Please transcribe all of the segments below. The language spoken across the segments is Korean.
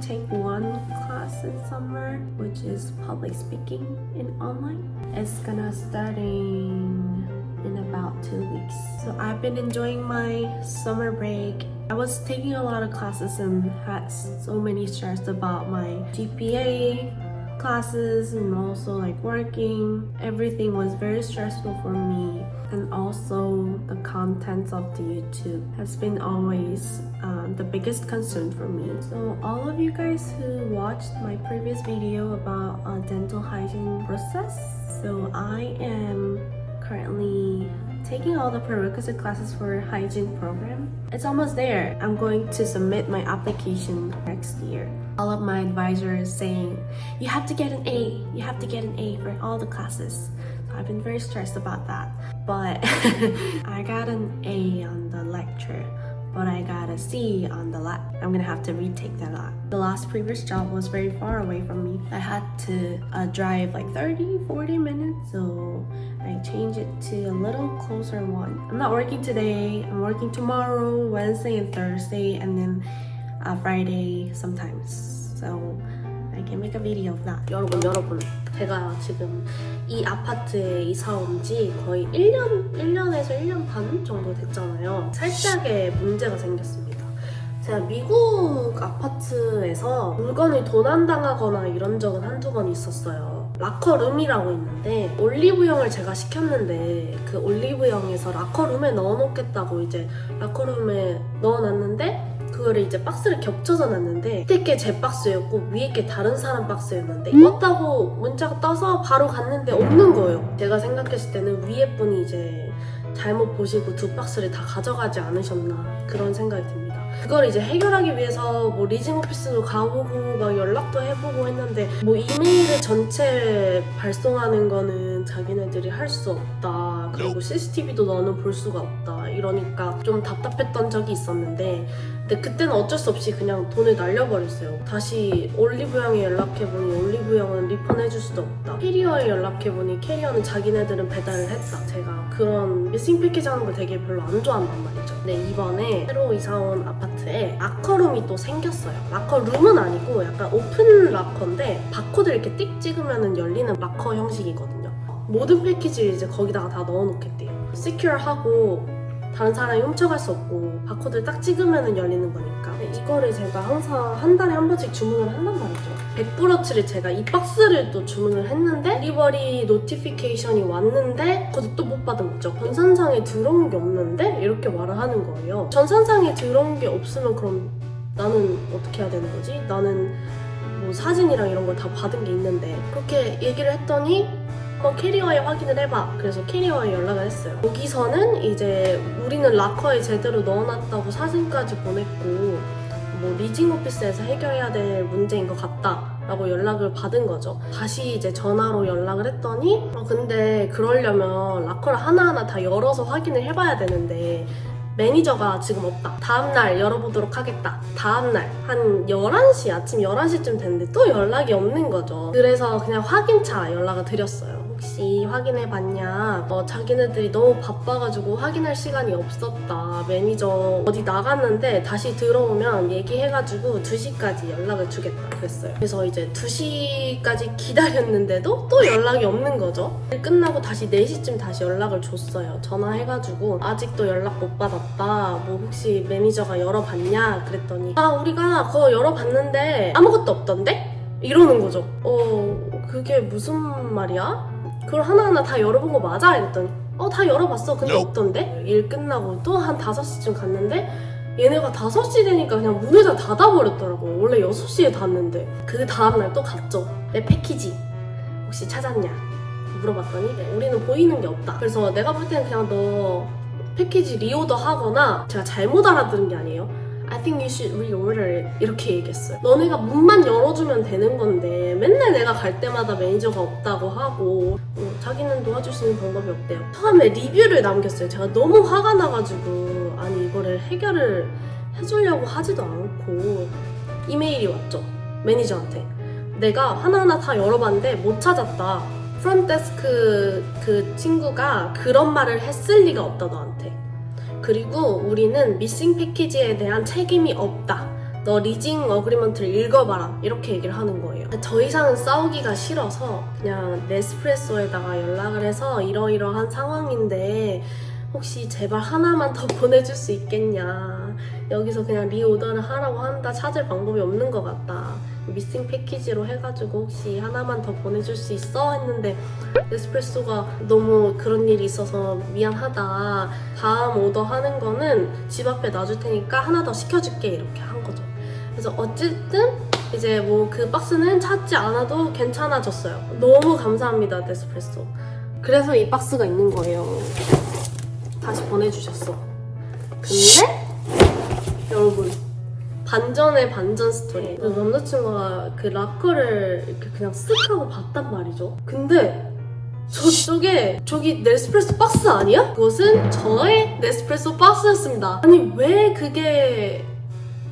Take one class in summer, which is public speaking in online. It's gonna starting in about two weeks. So I've been enjoying my summer break. I was taking a lot of classes and had so many stress about my GPA classes and also like working. Everything was very stressful for me. And also the contents of the YouTube has been always um, the biggest concern for me. So all of you guys who watched my previous video about uh, dental hygiene process, so I am currently taking all the prerequisite classes for hygiene program. It's almost there. I'm going to submit my application next year. All of my advisors saying, you have to get an A, you have to get an A for all the classes. I've been very stressed about that. But I got an A on the lecture but I got a C on the lab. I'm gonna have to retake that lab. The last previous job was very far away from me. I had to uh, drive like 30, 40 minutes, so I changed it to a little closer one. I'm not working today, I'm working tomorrow, Wednesday, and Thursday, and then uh, Friday sometimes. So I can make a video of that. 여러분, 여러분. 제가 지금 이 아파트에 이사 온 지 거의 1년, 1년에서 1년 반 정도 됐잖아요. 살짝의 문제가 생겼습니다. 제가 미국 아파트에서 물건을 도난당하거나 이런 적은 한두 번 있었어요. 라커룸이라고 있는데 올리브영을 제가 시켰는데 그 올리브영에서 라커룸에 넣어놓겠다고 이제 라커룸에 넣어놨는데 그거를 이제 박스를 겹쳐서 놨는데 밑에 게 제 박스였고 위에 게 다른 사람 박스였는데 떴다고 문자가 떠서 바로 갔는데 없는 거예요. 제가 생각했을 때는 위에 분이 이제 잘못 보시고 두 박스를 다 가져가지 않으셨나 그런 생각이 듭니다. 그걸 이제 해결하기 위해서 뭐 리징 오피스도 가보고 막 연락도 해보고 했는데 뭐 이메일을 전체 발송하는 거는 자기네들이 할 수 없다. 그리고 CCTV도 너는 볼 수가 없다. 이러니까 좀 답답했던 적이 있었는데 근데 그때는 어쩔 수 없이 그냥 돈을 날려버렸어요. 다시 올리브영에 연락해보니 올리브영은 리펀해줄 수도 없다. 캐리어에 연락해보니 캐리어는 자기네들은 배달을 했다. 제가 그런 미싱 패키지 하는 걸 되게 별로 안 좋아한단 말이죠. 근데 이번에 새로 이사온 아파트에 라커룸이 또 생겼어요. 라커룸은 아니고 약간 오픈 라커인데 바코드 이렇게 띡 찍으면 열리는 라커 형식이거든요. 모든 패키지를 이제 거기다가 다 넣어놓겠대요. 시큐어하고 다른 사람이 훔쳐갈 수 없고 바코드를 딱 찍으면 열리는 거니까 이거를 제가 항상 한 달에 한 번씩 주문을 한단 말이죠 100브러치를 제가 이 박스를 또 주문을 했는데 리버리 노티피케이션이 왔는데 그것도 또 못 받은 거죠 전산상에 들어온 게 없는데 이렇게 말을 하는 거예요 전산상에 들어온 게 없으면 그럼 나는 어떻게 해야 되는 거지? 나는 뭐 사진이랑 이런 걸 다 받은 게 있는데 그렇게 얘기를 했더니 한번 캐리어에 확인을 해봐. 그래서 캐리어에 연락을 했어요. 여기서는 이제 우리는 락커에 제대로 넣어놨다고 사진까지 보냈고 뭐 리징 오피스에서 해결해야 될 문제인 것 같다 라고 연락을 받은 거죠. 다시 이제 전화로 연락을 했더니 어, 근데 그러려면 락커를 하나하나 다 열어서 확인을 해봐야 되는데 매니저가 지금 없다. 다음날 열어보도록 하겠다. 다음날 한 11시, 아침 11시쯤 됐는데 또 연락이 없는 거죠. 그래서 그냥 확인차 연락을 드렸어요. 혹시 확인해 봤냐? 어, 자기네들이 너무 바빠가지고 확인할 시간이 없었다. 매니저 어디 나갔는데 다시 들어오면 얘기해가지고 2시까지 연락을 주겠다. 그랬어요. 그래서 이제 2시까지 기다렸는데도 또 연락이 없는 거죠. 끝나고 다시 4시쯤 다시 연락을 줬어요. 전화해가지고 아직도 연락 못 받았다. 뭐 혹시 매니저가 열어봤냐? 그랬더니 아 우리가 그거 열어봤는데 아무것도 없던데? 이러는 거죠. 어 그게 무슨 말이야? 그걸 하나하나 다 열어본 거 맞아? 이랬더니 어 다 열어봤어. 근데 없던데? 일 끝나고 또 한 5시쯤 갔는데 얘네가 5시 되니까 그냥 문을 다 닫아버렸더라고요. 원래 6시에 닫는데. 그 다음날 또 갔죠. 내 패키지 혹시 찾았냐? 물어봤더니 네, 우리는 보이는 게 없다. 그래서 내가 볼 때는 그냥 너 패키지 리오더 하거나 제가 잘못 알아들은 게 아니에요. I think you should reorder it. 이렇게 얘기했어요. 너네가 문만 열어주면 되는 건데 맨날 내가 갈 때마다 매니저가 없다고 하고 어, 자기는 도와줄 수 있는 방법이 없대요. 처음에 리뷰를 남겼어요. 제가 너무 화가 나가지고 아니 이거를 해결을 해주려고 하지도 않고 이메일이 왔죠. 매니저한테. 내가 하나하나 다 열어봤는데 못 찾았다. 프론데스크 그 친구가 그런 말을 했을 리가 없다 너한테. 그리고 우리는 미싱 패키지에 대한 책임이 없다. 너 리징 어그리먼트를 읽어봐라. 이렇게 얘기를 하는 거예요. 더 이상은 싸우기가 싫어서 그냥 네스프레소에다가 연락을 해서 이러이러한 상황인데 혹시 제발 하나만 더 보내줄 수 있겠냐. 여기서 그냥 리오더를 하라고 한다. 찾을 방법이 없는 것 같다. 미싱 패키지로 해가지고 혹시 하나만 더 보내줄 수 있어? 했는데 에스프레소가 너무 그런 일이 있어서 미안하다. 다음 오더 하는 거는 집 앞에 놔줄 테니까 하나 더 시켜줄게. 이렇게 한 거죠. 그래서 어쨌든 이제 뭐 그 박스는 찾지 않아도 괜찮아졌어요. 너무 감사합니다, 네스프레소. 그래서 이 박스가 있는 거예요. 다시 보내주셨어. 근데 여러분 반전의 반전 스토리. 그 남자친구가 그 락커를 이렇게 그냥 쓱 하고 봤단 말이죠. 근데 저쪽에 저기 네스프레소 박스 아니야? 그것은 저의 네스프레소 박스였습니다. 아니 왜 그게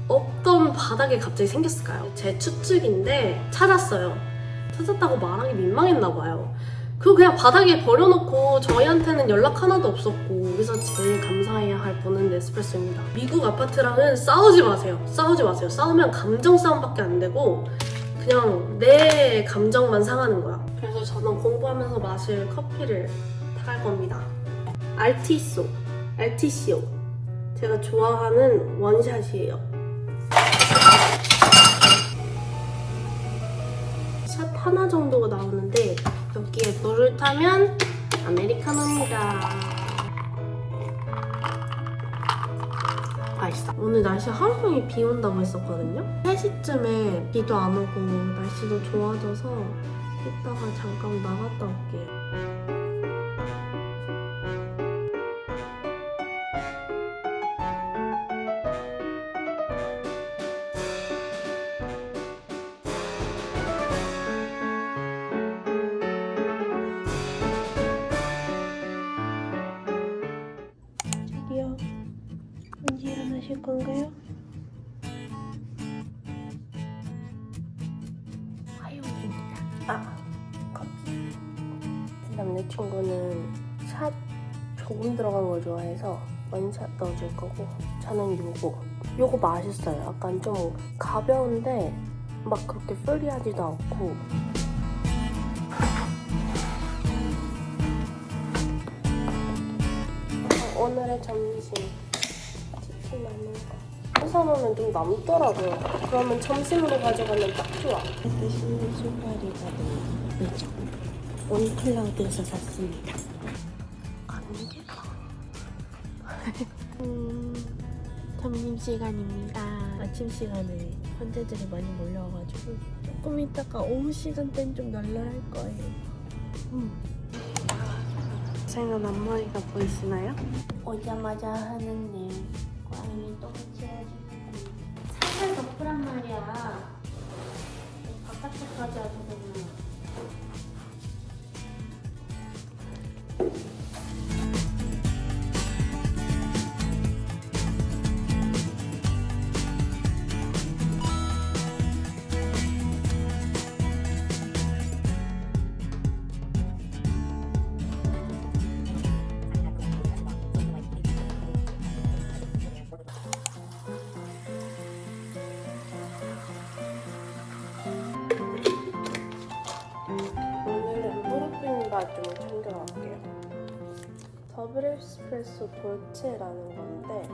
없던 바닥에 갑자기 생겼을까요? 제 추측인데 찾았어요. 찾았다고 말하기 민망했나 봐요. 그거 그냥 바닥에 버려놓고 저희한테는 연락 하나도 없었고 그래서 제일 감사해야 할 분은 네스프레소입니다. 미국 아파트랑은 싸우지 마세요. 싸우지 마세요. 싸우면 감정 싸움밖에 안 되고 그냥 내 감정만 상하는 거야. 그래서 저는 공부하면서 마실 커피를 타갈 겁니다. 알티소, 알티시오. 제가 좋아하는 원샷이에요. 샷 하나 정도가 나오는데 여기에 물을 타면 아메리카노입니다. 맛있어. 오늘 날씨 하루 종일 비 온다고 했었거든요. 3시쯤에 비도 안 오고 날씨도 좋아져서 이따가 잠깐 나갔다 올게요. 친구는 샷 조금 들어간 걸 좋아해서 원샷 넣어줄 거고 저는 요거. 요거 맛있어요. 약간 좀 가벼운데 막 그렇게 프리하지도 않고 어, 오늘의 점심 치킨 거 사놓으면 좀 남더라고요 그러면 점심으로 가져가면 딱 좋아 드시는 순발이거든요. 그죠? 온클라우드에서 샀습니다. 감기가 음, 점심 시간입니다 아침 시간에 환자들이 많이 몰려와가지고 조금 있다가 오후 시간대는 좀 널널할 거예요 음. 생각 앞머리가 보이시나요? 오자마자 하는데 꽝이 똥 치워지고 살살 덮으란 말이야. 바깥에까지 아주 그냥. 좀을 챙겨갈게요. 더블 에스프레소 돌체라는 건데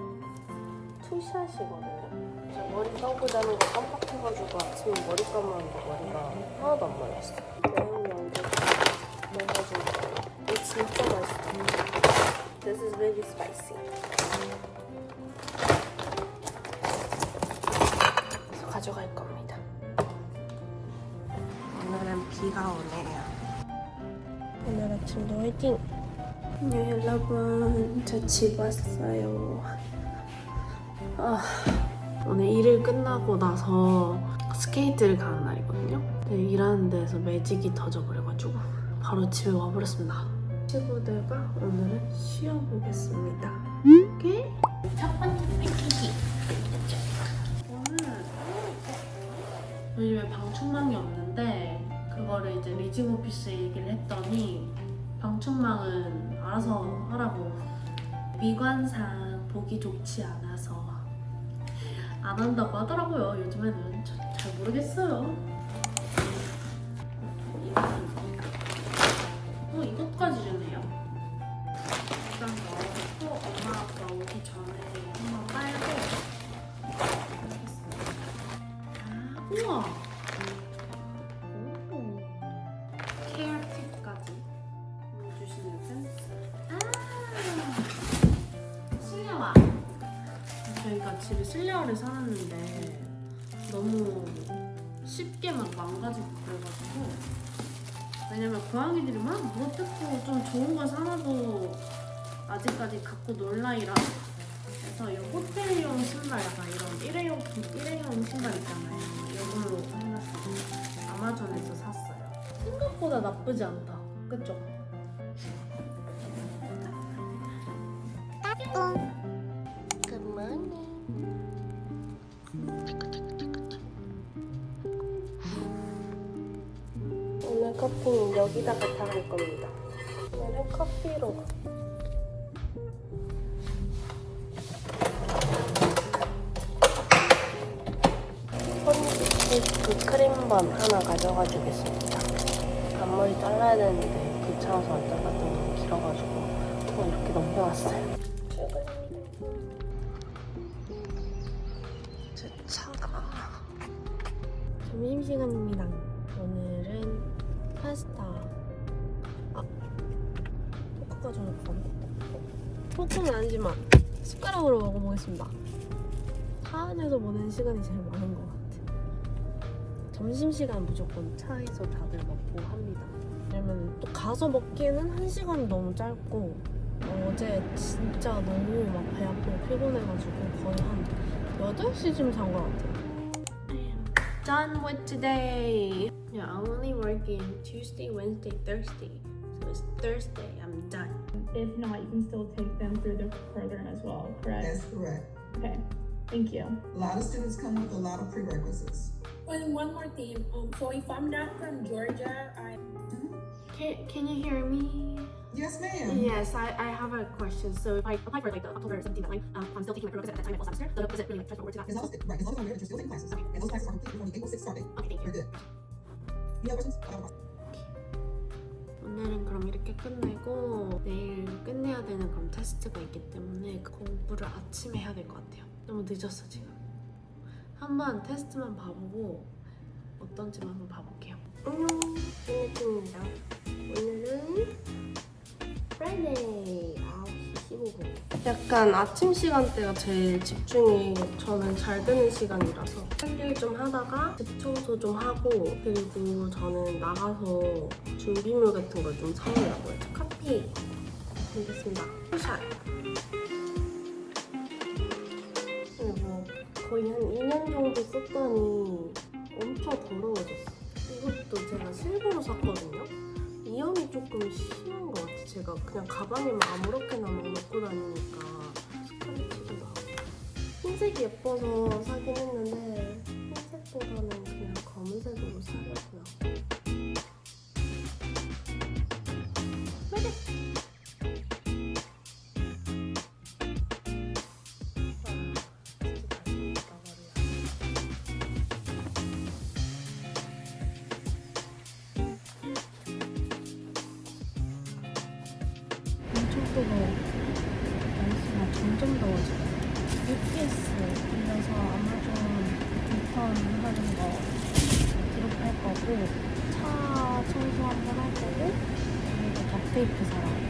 투샷이거든요. 저 머리 감고 자는 거 깜빡해가지고 아침에 머리 감았는데 머리가 하나도 안 말랐어. 매운 양도 넣어가지고 이거 진짜 맛있어. This is really spicy. 그래서 가져갈 겁니다. 오늘은 비가 오네요. 오늘 아침도 화이팅! 안녕 여러분, 저 집 왔어요. 아, 오늘 일을 끝나고 나서 스케이트를 가는 날이거든요. 근데 일하는 데에서 매직이 터져버려가지고 바로 집에 와버렸습니다. 친구들과 오늘은 쉬어보겠습니다. 오케이? 첫 번째 패키지. 저는 요즘에 방충망이 없는데 그거를 이제 리징 오피스에 얘기를 했더니 방충망은 알아서 하라고 미관상 보기 좋지 않아서 안 한다고 하더라고요. 요즘에는 저- 잘 모르겠어요. 어 이것까지 주네요. 일단 넣어놓고 엄마 아빠 오기 전에 한번 빨고 하겠습니다. 아 우와. 7년을 살았는데 너무 쉽게 막 망가지고 그래가지고 왜냐면 고양이들이 막 물어뜯고 좀 좋은 걸 사놔도 아직까지 갖고 놀라이라. 그래서 이 호텔용 신발 약간 이런 일회용품 일회용 신발 있잖아요. 이걸로 하나씩 아마존에서 샀어요. 생각보다 나쁘지 않다. 그쵸? 여기다가 담을 겁니다 오늘은 커피로 그 크림번 하나 가져가 주겠습니다. 앞머리 잘라야 되는데 귀찮아서 안 잘랐더니 너무 길어가지고 또 이렇게 넘겨놨어요. 제 차가 점심시간입니다. 오늘은 파스타. 아, 포크 가져놓고 까먹었다. 포크는 아니지만 숟가락으로 먹어보겠습니다. 차 안에서 보내는 시간이 제일 많은 것 같아. 점심시간 무조건 차에서 다들 먹고 합니다. 왜냐면 또 가서 먹기에는 한 시간이 너무 짧고 어제 진짜 너무 막 배 아프고 피곤해가지고 거의 한 8시쯤 잔 것 같아요. done with today. Yeah, I'm only working Tuesday, Wednesday, Thursday. So it's Thursday. I'm done. If not, you can still take them through the program as well, correct? That's correct. Okay, thank you. A lot of students come with a lot of prerequisites. And one more thing. Um, so if I'm not from Georgia, I Can, can you hear me? Yes, ma'am. Yes, I, I have a question. So if I apply for like the October 17th deadline, um, I'm still taking my prerequisite at that time at full semester. So does it really like transfer over to that? As long as, right, as long as I'm aware that you're still taking classes, and those classes are complete before the April 6th start date, Okay, thank you're good. Any other questions? 오늘은 그럼 이렇게 끝내고 내일 끝내야 되는 그럼 테스트가 있기 때문에 그 공부를 아침에 해야 될 것 같아요. 너무 늦었어 지금. 한번 테스트만 봐보고 어떤지만 한번 봐볼게요. 안녕, 김혜진입니다. 오늘은 프라이데이 9시 15분. 약간 아침 시간대가 제일 집중이 저는 잘 되는 시간이라서 할 일 좀 하다가 집 청소 좀 하고 그리고 저는 나가서 준비물 같은 걸 좀 사오려고 해요. 커피 드리겠습니다. 샷. 그리고 거의 한 2년 정도 썼더니 엄청 더러워졌어. 이것도 제가 실버로 샀거든요. 이염이 조금 심한 것 같아. 제가 그냥 가방에 막 아무렇게나 막 넣고 다니니까 스크래치도 나고. 흰색이 예뻐서 사긴 했는데 흰색보다는 그냥 검은색으로 사려고요. 하는 거 기록할 거고, 차 청소 한번 할 거고, 그리고 덕테이프 사러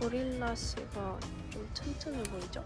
고릴라 씨가 좀 튼튼해 보이죠?